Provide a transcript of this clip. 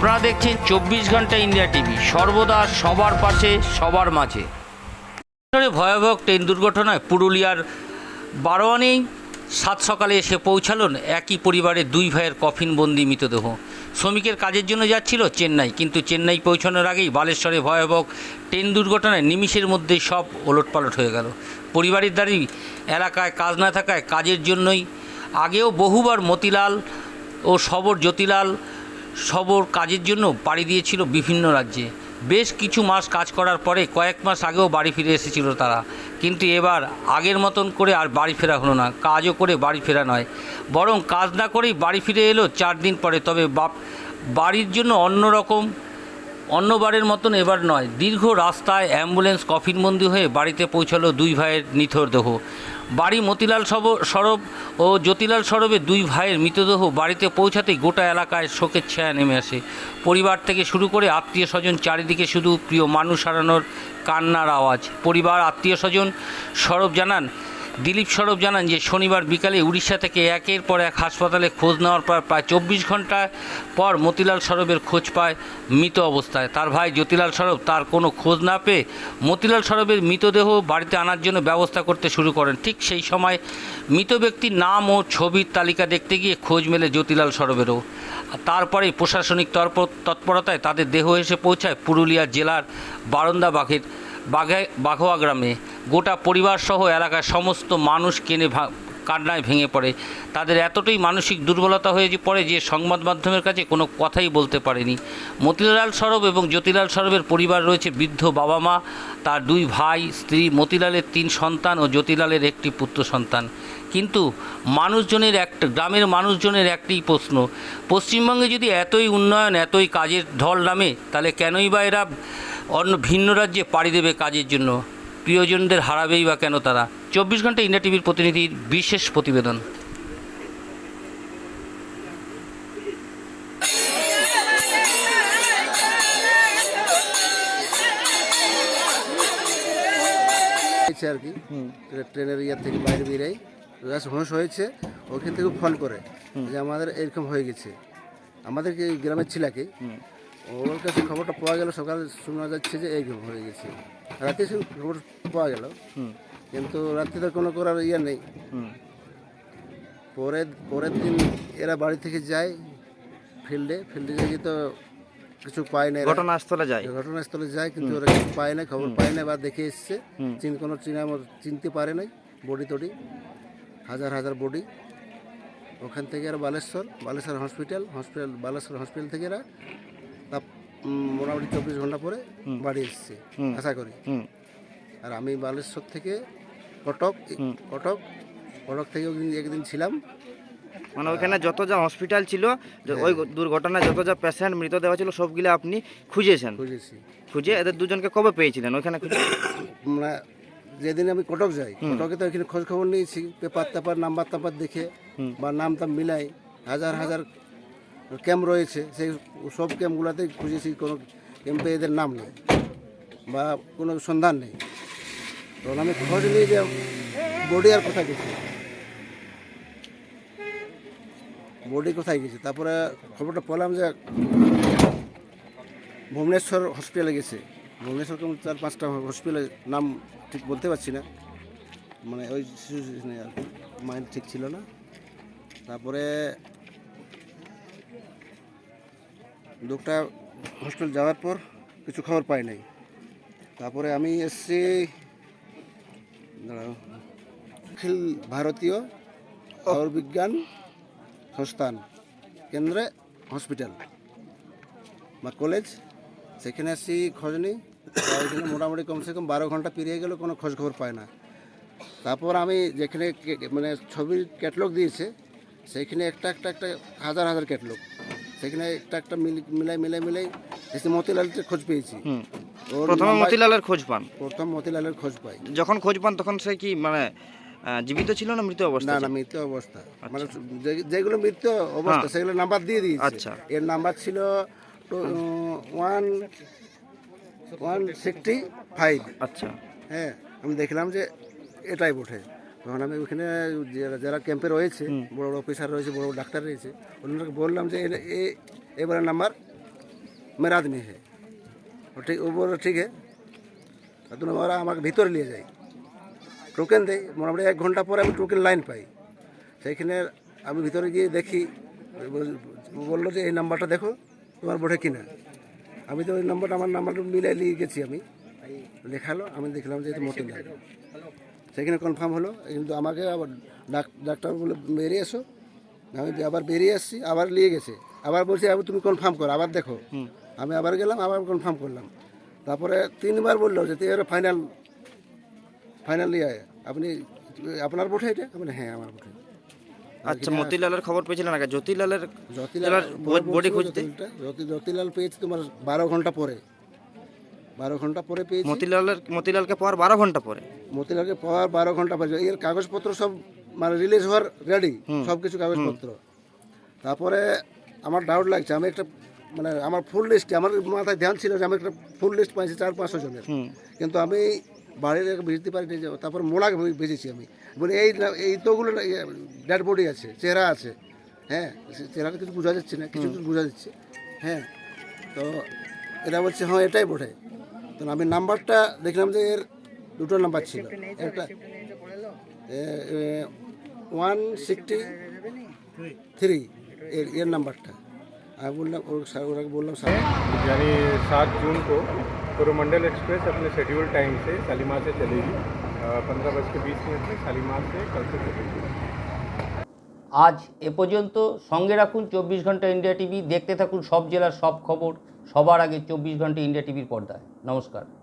আপনারা দেখছেন চব্বিশ ঘণ্টা ইন্ডিয়া টিভি। সর্বদা সবার পাশে, সবার মাঝে। ভয়াবহ ট্রেন দুর্ঘটনায় পুরুলিয়ার বারোয়ানেই সাত সকালে এসে পৌঁছালেন একই পরিবারের দুই ভাইয়ের কফিনবন্দি মৃতদেহ। শ্রমিকের কাজের জন্য যাচ্ছিল চেন্নাই, কিন্তু চেন্নাই পৌঁছানোর আগেই বালেশ্বরে ভয়াবহ ট্রেন দুর্ঘটনায় নিমিষের মধ্যে সব ওলটপালট হয়ে গেল। পরিবারের দাঁড়ি এলাকায় কাজ না থাকায় কাজের জন্যই আগেও বহুবার মতিলাল ও সবর জ্যোতিলাল সবর কাজের জন্য পাড়ি দিয়েছিল বিভিন্ন রাজ্যে। বেশ কিছু মাস কাজ করার পরে কয়েক মাস আগেও বাড়ি ফিরে এসেছিল তারা। কিন্তু এবার আগের মতন করে আর বাড়ি ফেরা হলো না, কাজও করে বাড়ি ফেরা নয়। বরং কাজ না করেই বাড়ি ফিরে এলো চার দিন পরে। তবে বাপ, বাড়ির জন্য অন্য রকম অন্যবারের মতন এবার নয়, দীর্ঘ রাস্তায় অ্যাম্বুলেন্স কফিনবন্দি হয়ে বাড়িতে পৌঁছালো দুই ভাইয়ের নিথর দেহ। বাড়ি মতিলাল সরব ও জ্যোতিলাল সরবের দুই ভাইয়ের মৃতদেহ বাড়িতে পৌঁছাতেই গোটা এলাকায় শোকের ছায়া নেমে আসে। পরিবার থেকে শুরু করে আত্মীয় স্বজন চারিদিকে শুধু প্রিয় মানুষ হারানোর কান্নার আওয়াজ। পরিবার, আত্মীয় স্বজন সরব জানান দিলীপ সরব জানান যে শনিবার বিকালে উড়িষ্যা থেকে একের পর এক হাসপাতালে খোঁজ নেওয়ার পর প্রায় চব্বিশ ঘণ্টা পর মতিলাল সরবের খোঁজ পায় মৃত অবস্থায়। তার ভাই জ্যোতিলাল সরব তার কোনো খোঁজ না পেয়ে মতিলাল সরবের মৃতদেহ বাড়িতে আনার জন্য ব্যবস্থা করতে শুরু করেন। ঠিক সেই সময় মৃত ব্যক্তির নাম ও ছবির তালিকা দেখতে গিয়ে খোঁজ মেলে জ্যোতিলাল সরবেরও। তারপরে প্রশাসনিক তৎপ- তৎপরতায় তাদের দেহ এসে পৌঁছায় পুরুলিয়া জেলার বারন্দা বাঘের বাঘে বাঘোয়া গ্রামে গোটা পরিবার সহ এলাকার সমস্ত মানুষ কেনে কান্নায় ভেঙে পড়ে। তাদের এতটাই মানসিক দুর্বলতা হয়ে পড়ে যে সংবাদ মাধ্যমের কাছে কোনো কথাই বলতে পারেনি। মতিলাল সরব এবং জ্যোতিলাল সরবের পরিবার রয়েছে বৃদ্ধ বাবা মা, তার দুই ভাই, স্ত্রী, মতিলালের তিন সন্তান ও জ্যোতিলালের একটি পুত্র সন্তান। কিন্তু মানুষজনের একটা গ্রামের মানুষজনের একটি প্রশ্ন, পশ্চিমবঙ্গে যদি এতই উন্নয়ন, এতই কাজের ঢল নামে, তাহলে কেনই বা এরা অন্য ভিন্ন রাজ্যে পাড়ি দেবে কাজের জন্য। প্রিয়জনদের হারাবেই বা কেন তারা? চব্বিশ ঘণ্টা ইন্ডিয়া টিভির প্রতিনিধির বিশেষ প্রতিবেদন। হয়েছে আর কি। ট্রেনের ইয়ার থেকে বাইরে বেরিয়ে জাস্ট হোঁশ হয়েছে ওখান থেকে ফোন করে যে আমাদের এরকম হয়ে গেছে। আমাদেরকে এই গ্রামের ছেলেকে ওর কাছে খবরটা পাওয়া গেল সকালে শোনা যাচ্ছে যে এই হয়ে গেছে। রাতে সে খবর পাওয়া গেল। কিন্তু রাত্রে তো কোনো করার ইয়ে নেই। পরের পরের দিন এরা বাড়ি থেকে যায় ফিল্ডে। ফিল্ডে গিয়ে তো কিছু পায় না ঘটনাস্থলে যায়। ঘটনাস্থলে যায় কিন্তু ওরা কিছু পায় না খবর পায় না বা দেখে এসছে। চিন কোনো চিনা চিনতে পারে নাই বডি টডি। হাজার হাজার বডি। ওখান থেকে আর Baleshwar Baleshwar hospital hospital Baleshwar hospital থেকে এরা তা মোটামুটি চব্বিশ ঘণ্টা পরে বাড়ি এসছে আশা করি। আর আমি বালেশ্বর থেকে কটক কটক কটক থেকে একদিন ছিলাম। মানে ওইখানে যত যা হসপিটাল ছিল ওই দুর্ঘটনায় যত যা পেশেন্ট মৃতদেহ ছিল সবগুলো আপনি খুঁজেছেন? খুঁজেছি। খুঁজে এদের দুজনকে কবে পেয়েছিলেন? ওইখানে মানে যেদিন আমি কটক যাই কটকে তো এখানে খোঁজ খবর নিয়েছি পেপার টাপার নাম্বার টাম্বার দেখে বা নাম টাম মিলাই হাজার হাজার ক্যাম্প রয়েছে, সেই সব ক্যাম্পগুলোতে খুঁজেছি, কোনো ক্যাম্পে এদের নাম নেই বা কোনো সন্ধান নেই। তখন আমি খোঁজ নিই যে বডি আর কোথায় গেছে? বডি কোথায় গেছে? তারপরে খবরটা পেলাম যে ভুবনেশ্বর হসপিটালে গেছে। ভুবনেশ্বর কোন চার পাঁচটা হসপিটালের নাম ঠিক বলতে পারছি না। মানে ওই সিচুয়েশনে আর কি মাইন্ড ঠিক ছিল না। তারপরে দুটা হসপিটাল যাওয়ার পর কিছু খবর পাই নাই। তারপরে আমি এসছি অখিল ভারতীয় আয়ুর্বিজ্ঞান সংস্থান কেন্দ্রে হসপিটাল বা কলেজ সেখানে আসছি খোঁজ নেই। ওইখানে মোটামুটি কমসে কম বারো ঘণ্টা পেরিয়ে গেল কোনো খোঁজ খবর পায় না। তারপর আমি যেখানে মানে ছবির ক্যাটলগ দিয়েছে, সেইখানে একটা একটা একটা হাজার হাজার ক্যাটলগ সেখানে একটা একটা মিল- মিলাই মিলাই মিলাই এসে মতিলালের খোঁজ পেয়েছি। প্রথমে মতিলালের খোঁজ পান? প্রথম মতিলালের খোঁজ পাই। যখন খোঁজ পান তখন সে কি মানে জীবিত ছিল না মৃত অবস্থা না না মৃত্যু অবস্থা। মানে যে- যেগুলো মৃত্যু অবস্থা সেগুলো নাম্বার দিয়ে দিয়েছে। আচ্ছা। এর নাম্বার ছিল ওয়ান ওয়ান সিক্সটি ফাইভ। আচ্ছা। হ্যাঁ আমি দেখলাম যে এটাই বটে। তখন আমি ওইখানে যারা ক্যাম্পে রয়েছে বড় বড় অফিসার রয়েছে বড় বড় ডাক্তার রয়েছে ওনাদেরকে বললাম যে এবারের নাম্বার মেরা আদমি হ্যাঁ ঠিক ও বলল ঠিক হ্যাঁ ওরা আমাকে ভিতরে নিয়ে যায়। টোকেন দেয় মোটামুটি এক ঘণ্টা পরে আমি টোকেন লাইন পাই। সেইখানে আমি ভিতরে গিয়ে দেখি বলল যে এই নাম্বারটা দেখো তোমার বোর্ডে কিনা। আমি তো ওই নাম্বারটা আমার নাম্বারটা মিলাই নিয়ে গেছি আমি। লেখালো আমি দেখলাম যে এটা মোটে সেখানে কনফার্ম হলো কিন্তু আমাকে আবার ডাক- ডাক্তার বলে বেরিয়ে এসো। আমি আবার বেরিয়ে এসেছি আবার নিয়ে গেছে। আবার বলছি আবার তুমি কনফার্ম করো আবার দেখো। আমি আবার গেলাম আবার কনফার্ম করলাম। তারপরে তিনবার বলল যে তুই ফাইনাল ফাইনাল ইয়ে আপনি আপনার বোঠে এটা? আমি হ্যাঁ আমার বোঠে আচ্ছা মতিলালের খবর পেয়েছিলেন আগে? জ্যোতিলালের জ্যোতিলাল জ্যোতিলাল বডি খুঁজতে? জ্যোতিলাল পেয়েছি তোমার বারো ঘণ্টা পরে। বারো ঘণ্টা পরে পেয়েছি। মতিলালের মতিলালকে পাওয়ার বারো ঘণ্টা পরে। মতিলালকে পাওয়ার বারো ঘণ্টা পরে এর কাগজপত্র সব মানে রিলিজ হওয়ার রেডি সব কিছু কাগজপত্র। তারপরে আমার ডাউট লাগছে আমি একটা মানে আমার ফুল লিস্ট আমার মাথায় ধ্যান ছিল যে আমি একটা ফুল লিস্ট পাইছি চার পাঁচশো জনের। কিন্তু আমি বাড়ির বুঝতে পারিনি যে তারপর মোলা বেজেছি আমি। বলি এই এই তোগুলো ডেড বডি আছে চেহারা আছে। হ্যাঁ চেহারাটা কিছু বোঝা যাচ্ছে না কিছু কিছু বোঝা যাচ্ছে। হ্যাঁ তো এরা বলছে হ্যাঁ এটাই বোধহয় তো আমি নাম্বারটা দেখলাম যে এর দুটো নাম্বার ছিল একটা ওয়ান সিক্সটি থ্রি এর এর নাম্বারটা আমি বললাম ওর স্যার ওরাকে বললাম স্যার यानी सात जून को कोरोमंडल एक्सप्रेस अपने शेड्यूल टाइम से शालीमार से चलेगी पंद्रह बज के बीस मिनट में शालीमार से कल से चलेगी আজ এ পর্যন্ত সঙ্গে রাখুন চব্বিশ ঘন্টা ইন্ডিয়া টিভি দেখতে থাকুন সব জেলার সব খবর সবার আগে চব্বিশ ঘন্টা ইন্ডিয়া টিভির পর্দায় নমস্কার